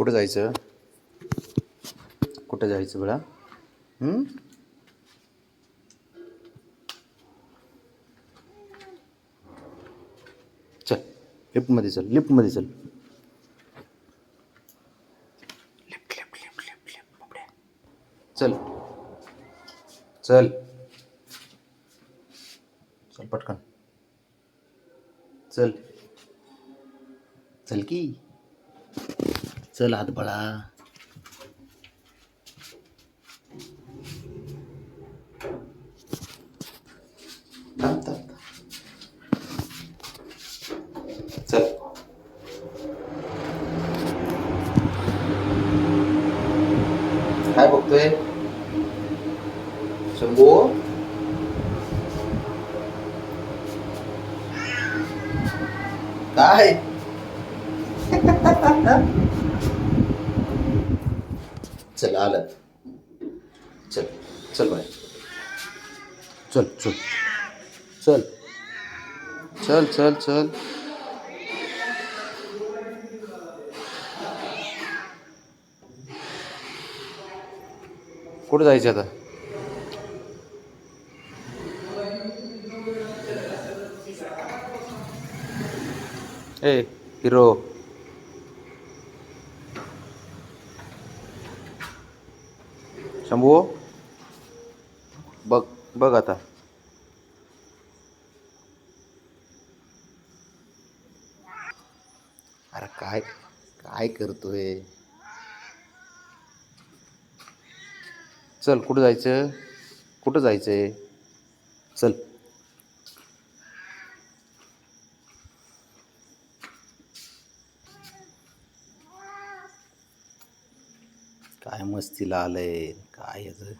कुठं जायचं? कुठं जायचं बेळा? हं? चल लिफ्टमध्ये चल लिफ्टमध्ये चल. Lift lift lift lift lift बाबड्या. चल. चल. चल पटकन. चल. चल की. चल हात बळा थांब थांब थांब. चल काय बघतोय शंभू काय चल आलं चल चल बाय. चल चल. चल. चल चल चल. कुठं जायचं आता? ए हिरो. शंभू बघ बघ आता. अरे काय काय करतोय? चल कुठं जायचं? कुठं जायचंय? चल. काय मस्तीला आलंय काय याचं?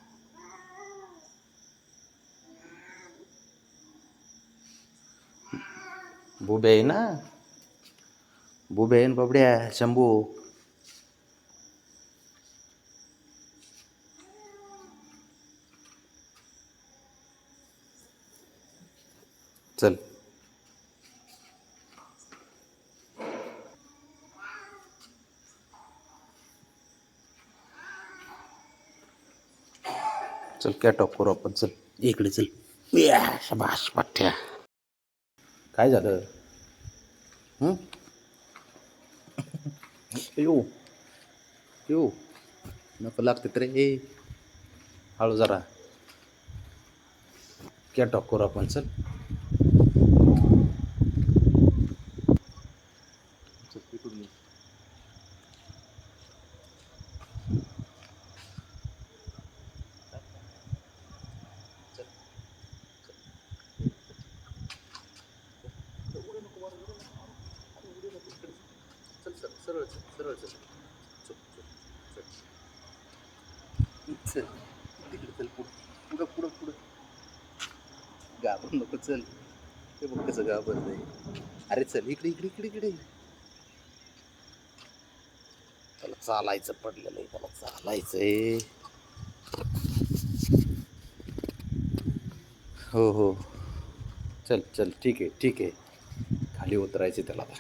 बुबे आहे ना? बुबे आहे ना बाबड्या शंभू? चल. चल कॅट ऑफ करू आपण. चल इकडे चल. या, शबाश पठ्ठ्या. काय झालं? हं? येऊ येऊ नको लागते रे ए हळू जरा. कॅट ऑफ करू आपण चल, सरळ चल सरळ चल चल चल चल चल तिकडे चल पुढं पुढं पुढं पुढं घाबरू नको चल ते बघ कसं घाबरतंय अरे चल इकडे इकडे इकडे इकडे त्याला चालायचं पडलेलं आहे त्याला चालायचं आहे हो हो चल चल ठीक आहे ठीक आहे. खाली उतरायचे त्याला आता.